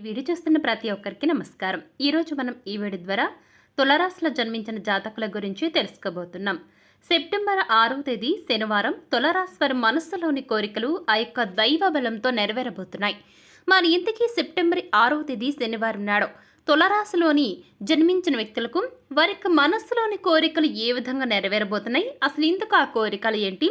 ఈ వీడియో చూస్తున్న ప్రతి ఒక్కరికి నమస్కారం. ఈరోజు మనం ఈ వీడియో ద్వారా తులరాశిలో జన్మించిన జాతకుల గురించి తెలుసుకోబోతున్నాం. సెప్టెంబర్ ఆరవ తేదీ శనివారం తులరాశి వారి మనస్సులోని కోరికలు ఆ యొక్క దైవ బలంతో నెరవేరబోతున్నాయి. మరి ఇంతకీ సెప్టెంబర్ ఆరవ తేదీ శనివారం నాడు తులరాశిలోని జన్మించిన వ్యక్తులకు వారి యొక్క మనస్సులోని కోరికలు ఏ విధంగా నెరవేరబోతున్నాయి? అసలు ఇందుకు ఆ కోరికలు ఏంటి?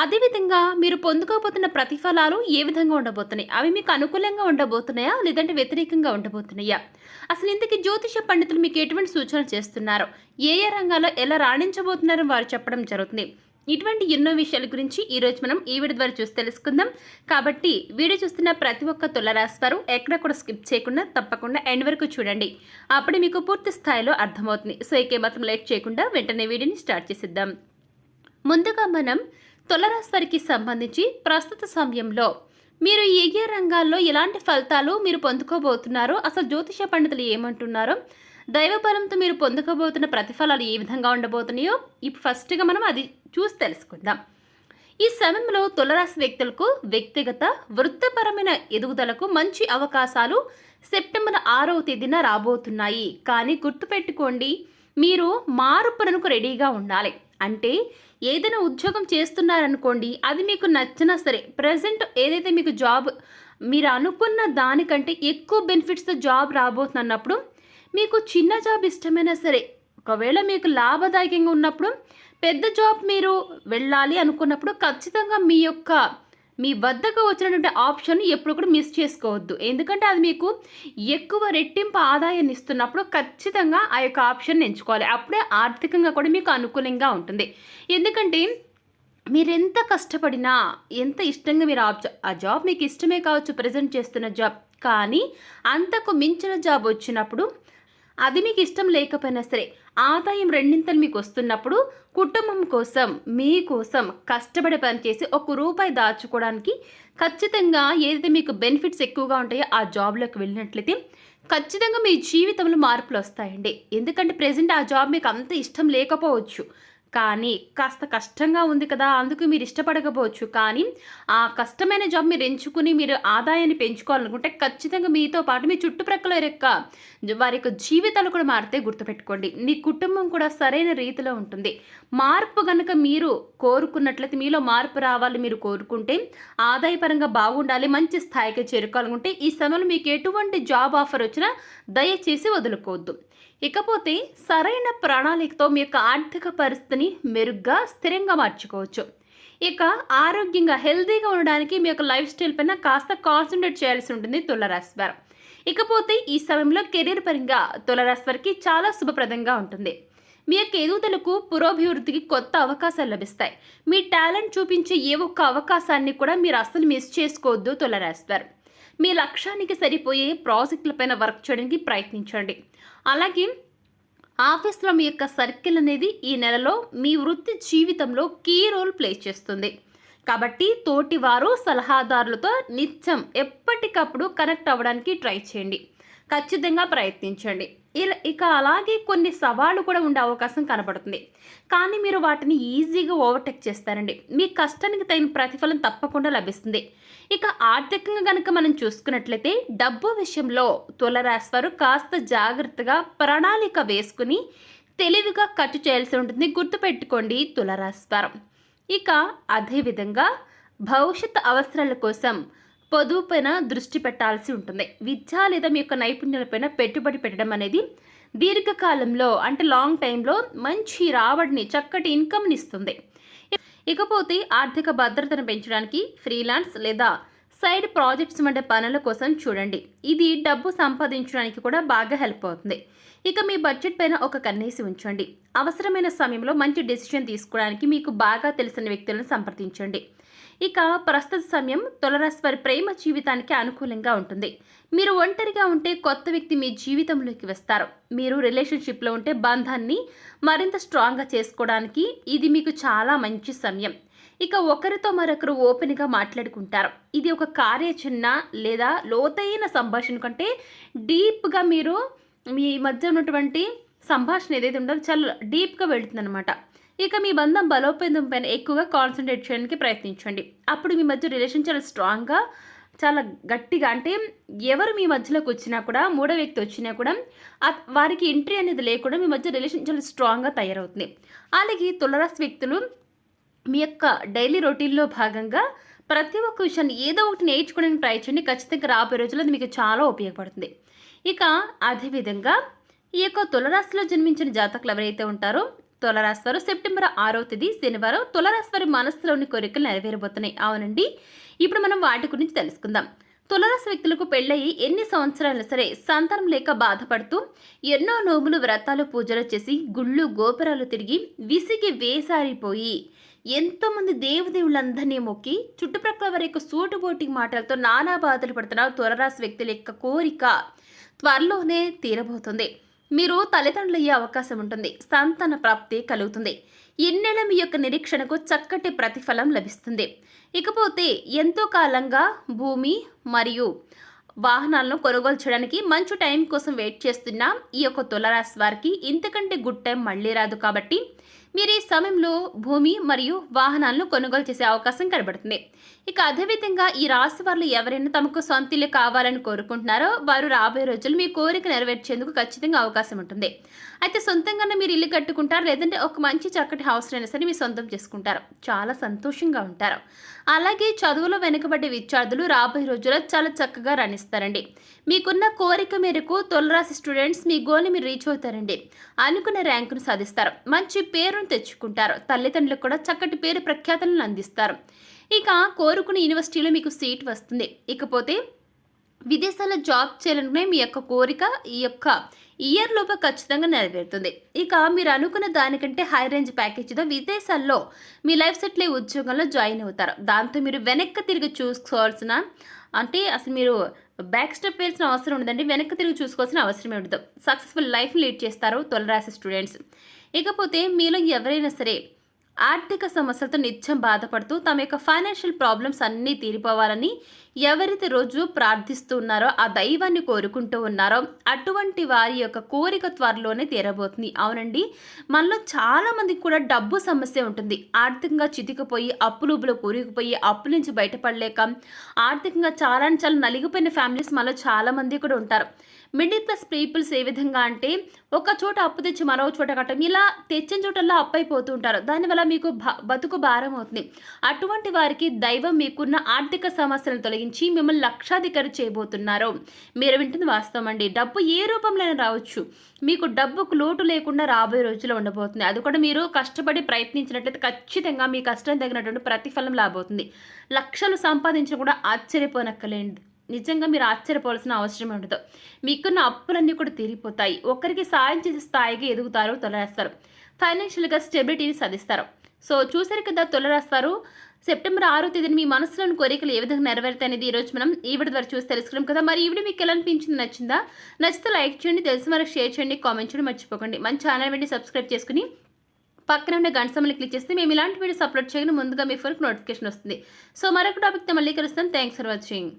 అదేవిధంగా మీరు పొందుకోబోతున్న ప్రతిఫలాలు ఏ విధంగా ఉండబోతున్నాయి? అవి మీకు అనుకూలంగా ఉండబోతున్నాయా? లేదంటే వ్యతిరేకంగా ఉండబోతున్నాయా? అసలు ఇంతకీ జ్యోతిష పండితులు మీకు ఎటువంటి సూచనలు చేస్తున్నారు? ఏ ఏ రంగాల్లో ఎలా రాణించబోతున్నారో వారు చెప్పడం జరుగుతుంది. ఇటువంటి ఎన్నో విషయాల గురించి ఈరోజు మనం ఈ వీడియో ద్వారా చూసి తెలుసుకుందాం. కాబట్టి వీడియో చూస్తున్న ప్రతి ఒక్క తులరాశివారు ఎక్కడ కూడా స్కిప్ చేయకుండా తప్పకుండా ఎండ్ వరకు చూడండి. అప్పుడే మీకు పూర్తి స్థాయిలో అర్థమవుతుంది. సో ఇకే మాత్రం లేట్ చేయకుండా వెంటనే వీడియోని స్టార్ట్ చేసిద్దాం. ముందుగా మనం తులరాశి వారికి సంబంధించి ప్రస్తుత సమయంలో మీరు ఏ ఏ రంగాల్లో ఎలాంటి ఫలితాలు మీరు పొందుకోబోతున్నారో అసలు జ్యోతిష పండితులు ఏమంటున్నారో దైవబలంతో మీరు పొందుకోబోతున్న ప్రతిఫలాలు ఏ విధంగా ఉండబోతున్నాయో ఇప్పుడు ఫస్ట్గా మనం అది చూసి తెలుసుకుందాం. ఈ సమయంలో తులరాశి వ్యక్తులకు వ్యక్తిగత వృత్తిపరమైన ఎదుగుదలకు మంచి అవకాశాలు సెప్టెంబర్ ఆరవ తేదీన రాబోతున్నాయి. కానీ గుర్తుపెట్టుకోండి మీరు మార్పునకు రెడీగా ఉండాలి. అంటే ఏదైనా ఉద్యోగం చేస్తున్నారనుకోండి అది మీకు నచ్చినా సరే ప్రజెంట్ ఏదైతే మీకు జాబ్ మీరు అనుకున్న దానికంటే ఎక్కువ బెనిఫిట్స్తో జాబ్ రాబోతున్నప్పుడు మీకు చిన్న జాబ్ ఇష్టమైనా సరే ఒకవేళ మీకు లాభదాయకంగా ఉన్నప్పుడు పెద్ద జాబ్ మీరు వెళ్ళాలి అనుకున్నప్పుడు ఖచ్చితంగా మీ యొక్క మీ వద్దకు వచ్చినటువంటి ఆప్షన్ ఎప్పుడు కూడా మిస్ చేసుకోవద్దు. ఎందుకంటే అది మీకు ఎక్కువ రెట్టింపు ఆదాయాన్ని ఇస్తున్నప్పుడు ఖచ్చితంగా ఆ యొక్క ఆప్షన్ ఎంచుకోవాలి. అప్పుడే ఆర్థికంగా కూడా మీకు అనుకూలంగా ఉంటుంది. ఎందుకంటే మీరు ఎంత కష్టపడినా ఎంత ఇష్టంగా మీరు ఆ జాబ్ మీకు ఇష్టమే కావచ్చు ప్రజెంట్ చేస్తున్న జాబ్. కానీ అంతకు మించిన జాబ్ వచ్చినప్పుడు అది మీకు ఇష్టం లేకపోయినా సరే ఆదాయం రెండింతలు మీకు వస్తున్నప్పుడు కుటుంబం కోసం మీకోసం కష్టపడి పనిచేసి ఒక రూపాయి దాచుకోవడానికి ఖచ్చితంగా ఏదైతే మీకు బెనిఫిట్స్ ఎక్కువగా ఉంటాయో ఆ జాబ్లోకి వెళ్ళినట్లయితే ఖచ్చితంగా మీ జీవితంలో మార్పులు వస్తాయండి ఎందుకంటే ప్రజెంట్ ఆ జాబ్ మీకు అంత ఇష్టం లేకపోవచ్చు. కానీ కాస్త కష్టంగా ఉంది కదా అందుకు మీరు ఇష్టపడకపోవచ్చు. కానీ ఆ కష్టమైన జాబ్ మీరు ఎంచుకుని మీరు ఆదాయాన్ని పెంచుకోవాలనుకుంటే ఖచ్చితంగా మీతో పాటు మీ చుట్టుప్రక్కల యొక్క వారి యొక్క జీవితాలు కూడా మారితే గుర్తుపెట్టుకోండి. మీ కుటుంబం కూడా సరైన రీతిలో ఉంటుంది. మార్పు కనుక మీరు కోరుకున్నట్లయితే మీలో మార్పు రావాలి మీరు కోరుకుంటే ఆదాయపరంగా బాగుండాలి మంచి స్థాయికి చేరుకోవాలనుకుంటే ఈ సమయంలో మీకు ఎటువంటి జాబ్ ఆఫర్ వచ్చినా దయచేసి వదులుకోవద్దు. ఇకపోతే సరైన ప్రణాళికతో మీ యొక్క ఆర్థిక పరిస్థితిని మెరుగ్గా స్థిరంగా మార్చుకోవచ్చు. ఇక ఆరోగ్యంగా హెల్తీగా ఉండడానికి మీ యొక్క లైఫ్ స్టైల్ పైన కాస్త కాన్సన్ట్రేట్ చేయాల్సి ఉంటుంది తులరాశి వారు. ఇకపోతే ఈ సమయంలో కెరీర్ పరంగా తులరాశి వారికి చాలా శుభప్రదంగా ఉంటుంది. మీ యొక్క ఎదుగుదలకు పురోభివృద్ధికి కొత్త అవకాశాలు లభిస్తాయి. మీ టాలెంట్ చూపించే ఏ ఒక్క అవకాశాన్ని కూడా మీరు అస్సలు మిస్ చేసుకోవద్దు తులరాశి వారు. మీ లక్ష్యానికి సరిపోయే ప్రాజెక్టులపైన వర్క్ చేయడానికి ప్రయత్నించండి. అలాగే ఆఫీస్లో మీ యొక్క సర్కిల్ అనేది ఈ నెలలో మీ వృత్తి జీవితంలో కీ రోల్ ప్లే చేస్తుంది. కాబట్టి తోటివారు సలహాదారులతో నిత్యం ఎప్పటికప్పుడు కనెక్ట్ అవ్వడానికి ట్రై చేయండి. ఖచ్చితంగా ప్రయత్నించండి. ఇక అలాగే కొన్ని సవాళ్ళు కూడా ఉండే అవకాశం కనబడుతుంది. కానీ మీరు వాటిని ఈజీగా ఓవర్టేక్ చేస్తారండి. మీ కష్టానికి తగిన ప్రతిఫలం తప్పకుండా లభిస్తుంది. ఇక ఆర్థికంగా కనుక మనం చూసుకున్నట్లయితే డబ్బు విషయంలో తులరాశి వారు కాస్త జాగ్రత్తగా ప్రణాళిక వేసుకుని తెలివిగా ఖర్చు చేయాల్సి ఉంటుంది. గుర్తుపెట్టుకోండి తులరాశి వారు ఇక అదేవిధంగా భవిష్యత్ అవసరాల కోసం పొదుపుపైన దృష్టి పెట్టాల్సి ఉంటుంది. విద్య లేదా మీ యొక్క నైపుణ్యాలపైన పెట్టుబడి పెట్టడం అనేది దీర్ఘకాలంలో అంటే లాంగ్ టైంలో మంచి రాబడిని చక్కటి ఇన్కమ్ని ఇస్తుంది. ఇకపోతే ఆర్థిక భద్రతను పెంచడానికి ఫ్రీలాన్స్ లేదా సైడ్ ప్రాజెక్ట్స్ వంటి పనుల కోసం చూడండి. ఇది డబ్బు సంపాదించడానికి కూడా బాగా హెల్ప్ అవుతుంది. ఇక మీ బడ్జెట్ పైన ఒక కన్నేసి ఉంచండి. అవసరమైన సమయంలో మంచి డెసిషన్ తీసుకోవడానికి మీకు బాగా తెలిసిన వ్యక్తులను సంప్రదించండి. ఇక ప్రస్తుత సమయం తులరాశి వారి ప్రేమ జీవితానికి అనుకూలంగా ఉంటుంది. మీరు ఒంటరిగా ఉంటే కొత్త వ్యక్తి మీ జీవితంలోకి వస్తారు. మీరు రిలేషన్షిప్లో ఉంటే బంధాన్ని మరింత స్ట్రాంగ్గా చేసుకోవడానికి ఇది మీకు చాలా మంచి సమయం. ఇక ఒకరితో మరొకరు ఓపెన్గా మాట్లాడుకుంటారు. ఇది ఒక కార్యాచరణ లేదా లోతైన సంభాషణ కంటే డీప్గా మీరు మీ మధ్య ఉన్నటువంటి సంభాషణ ఏదైతే ఉంటుందో చాలా డీప్గా వెళుతుందన్నమాట. ఇక మీ బంధం బలోపేతం పైన ఎక్కువగా కాన్సన్ట్రేట్ చేయడానికి ప్రయత్నించండి. అప్పుడు మీ మధ్య రిలేషన్ చాలా స్ట్రాంగ్గా చాలా గట్టిగా అంటే ఎవరు మీ మధ్యలోకి వచ్చినా కూడా మూడో వ్యక్తి వచ్చినా కూడా వారికి ఎంట్రీ అనేది లేకుండా మీ మధ్య రిలేషన్ చాలా స్ట్రాంగ్గా తయారవుతుంది. అలాగే తులరాశి వ్యక్తులు మీ యొక్క డైలీ రొటీన్లో భాగంగా ప్రతి ఒక్క విషయాన్ని ఏదో ఒకటి నేర్చుకోవడానికి ట్రై చేయండి ఖచ్చితంగా రాబోయే రోజుల్లో అది మీకు చాలా ఉపయోగపడుతుంది. ఇక అదేవిధంగా ఈ యొక్క తులరాశిలో జన్మించిన జాతకులు ఎవరైతే ఉంటారో తులరాశివారు సెప్టెంబర్ ఆరో తేదీ శనివారం తులరాశివారి మనస్సులోని కోరికలు నెరవేరబోతున్నాయి. అవునండి. ఇప్పుడు మనం వాటి గురించి తెలుసుకుందాం. తులరాశి వ్యక్తులకు పెళ్ళయి ఎన్ని సంవత్సరాలు సరే సంతానం లేక బాధపడుతూ ఎన్నో నోములు వ్రతాలు పూజలు చేసి గుళ్ళు గోపురాలు తిరిగి విసిగి వేసారిపోయి ఎంతోమంది దేవదేవులందరినీ మొక్కి చుట్టుప్రక్కల వారి యొక్క సూటుబోటి మాటలతో నానా బాధలు పడుతున్న తులరాశి వ్యక్తుల యొక్క కోరిక త్వరలోనే తీరబోతుంది. మీరు తల్లిదండ్రులు అయ్యే అవకాశం ఉంటుంది. సంతాన ప్రాప్తి కలుగుతుంది. ఎన్నెల మీ యొక్క నిరీక్షణకు చక్కటి ప్రతిఫలం లభిస్తుంది. ఇకపోతే ఎంతో కాలంగా భూమి మరియు వాహనాలను కొనుగోలు చేయడానికి మంచి టైం కోసం వెయిట్ చేస్తున్న ఈ యొక్క తులరాశి వారికి ఇంతకంటే గుడ్ టైం మళ్ళీ రాదు కాబట్టి మీరు ఈ సమయంలో భూమి మరియు వాహనాలను కొనుగోలు చేసే అవకాశం కనబడుతుంది. ఇక అదేవిధంగా ఈ రాశి వారు ఎవరైనా తమకు సొంత ఇల్లు కావాలని కోరుకుంటున్నారో వారు రాబోయే రోజులు మీ కోరిక నెరవేర్చేందుకు ఖచ్చితంగా అవకాశం ఉంటుంది. అయితే సొంతంగానే మీరు ఇల్లు కట్టుకుంటారు? లేదంటే ఒక మంచి చక్కటి హౌస్ అయినా సరే మీరు సొంతం చేసుకుంటారు? చాలా సంతోషంగా ఉంటారు. అలాగే చదువులో వెనుకబడ్డ విద్యార్థులు రాబోయే రోజుల్లో చాలా చక్కగా రాణిస్తారండి మీకున్న కోరిక మేరకు తొలరాశి స్టూడెంట్స్ మీ గోల్ని మీరు రీచ్ అవుతారండి. అనుకున్న ర్యాంకును సాధిస్తారు. మంచి పేరు తెచ్చుకుంటారు. తల్లిదండ్రులకు కూడా చక్కటి పేరు ప్రఖ్యాతలను అందిస్తారు. ఇక కోరుకున్న యూనివర్సిటీలో మీకు సీట్ వస్తుంది. ఇకపోతే విదేశాల్లో జాబ్ చేయాలనుకునే మీ యొక్క కోరిక ఈ యొక్క ఇయర్ లోపు ఖచ్చితంగా నెరవేరుతుంది. ఇక మీరు అనుకున్న దానికంటే హై రేంజ్ ప్యాకేజీతో విదేశాల్లో మీ లైఫ్ సెటిల్ అయ్యే ఉద్యోగంలో జాయిన్ అవుతారు. దాంతో మీరు వెనక్కి తిరిగి చూసుకోవాల్సిన అంటే అసలు మీరు బ్యాక్ స్టెప్ వేయాల్సిన అవసరం ఉండదండి. వెనక్కి తిరిగి చూసుకోవాల్సిన అవసరం ఉండదు. సక్సెస్ఫుల్ లైఫ్ లీడ్ చేస్తారు తొలరాశి స్టూడెంట్స్. ఇకపోతే మీలో ఎవరైనా సరే ఆర్థిక సమస్యలతో నిత్యం బాధపడుతూ తమ యొక్క ఫైనాన్షియల్ ప్రాబ్లమ్స్ అన్నీ తీరిపోవాలని ఎవరైతే రోజు ప్రార్థిస్తూ ఉన్నారో ఆ దైవాన్ని కోరుకుంటూ ఉన్నారో అటువంటి వారి యొక్క కోరిక త్వరలోనే తీరబోతుంది. అవునండి. మనలో చాలామందికి కూడా డబ్బు సమస్య ఉంటుంది. ఆర్థికంగా చితికిపోయి అప్పులుబులు కూరిగిపోయి అప్పుల నుంచి బయటపడలేక ఆర్థికంగా చాలా అంటే చాలా నలిగిపోయిన ఫ్యామిలీస్ మనలో చాలా మంది కూడా ఉంటారు. మిడిల్ క్లాస్ పీపుల్స్ ఏ విధంగా అంటే ఒక చోట అప్పు తెచ్చి మరో చోట కట్టడం ఇలా తెచ్చిన చోటల్లో అప్పు అయిపోతూ ఉంటారు దానివల్ల మీకు బతుకు భారం అవుతుంది. అటువంటి వారికి దైవం మీకున్న ఆర్థిక సమస్యలను తొలగించి మిమ్మల్ని లక్షాధికారి చేయబోతున్నారు. మీరు వింటుంది వాస్తవం అండి. డబ్బు ఏ రూపంలో రావచ్చు. మీకు డబ్బుకు లోటు లేకుండా రాబోయే రోజుల్లో ఉండబోతుంది. అది కూడా మీరు కష్టపడి ప్రయత్నించినట్లయితే ఖచ్చితంగా మీ కష్టం తగినటువంటి ప్రతిఫలం లాబోతుంది లక్షలు సంపాదించిన కూడా ఆశ్చర్యపోనక్కలేండి నిజంగా మీరు ఆశ్చర్యపోవాల్సిన అవసరం ఉండదు. మీకున్న అప్పులన్నీ కూడా తీరిపోతాయి. ఒకరికి సాయం చేసే స్థాయికి ఎదుగుతారు తొలరేస్తారు. ఫైనాన్షియల్గా స్టెబిలిటీని సాధిస్తారు. సో చూసారు కదా తొలరేస్తారు. సెప్టెంబర్ ఆరో తేదీన మీ మనసులోని కోరికలు ఏ విధంగా నెరవేరుతాయి అనేది ఈ రోజు మనం ఈ వీడియో ద్వారా చూసి తెలుసుకున్నాం కదా. మరి ఈ వీడియో మీకు ఎలా అనిపించింది? నచ్చిందా? నచ్చితే లైక్ చేయండి తెలిసిన వరకు షేర్ చేయండి కామెంట్ చేయండి మర్చిపోకండి. మన ఛానల్ వెంటనే సబ్స్క్రైబ్ చేసుకుని పక్కన ఉండే గంట సమయంలో క్లిక్ చేస్తే మేము ఇలాంటి వీడియోస్ అప్లోడ్ చేయగానే ముందుగా మీ ఫోన్కి నోటిఫికేషన్ వస్తుంది. సో మరొక టాపిక్తో మళ్ళీ కలుస్తాం. Thanks for watching.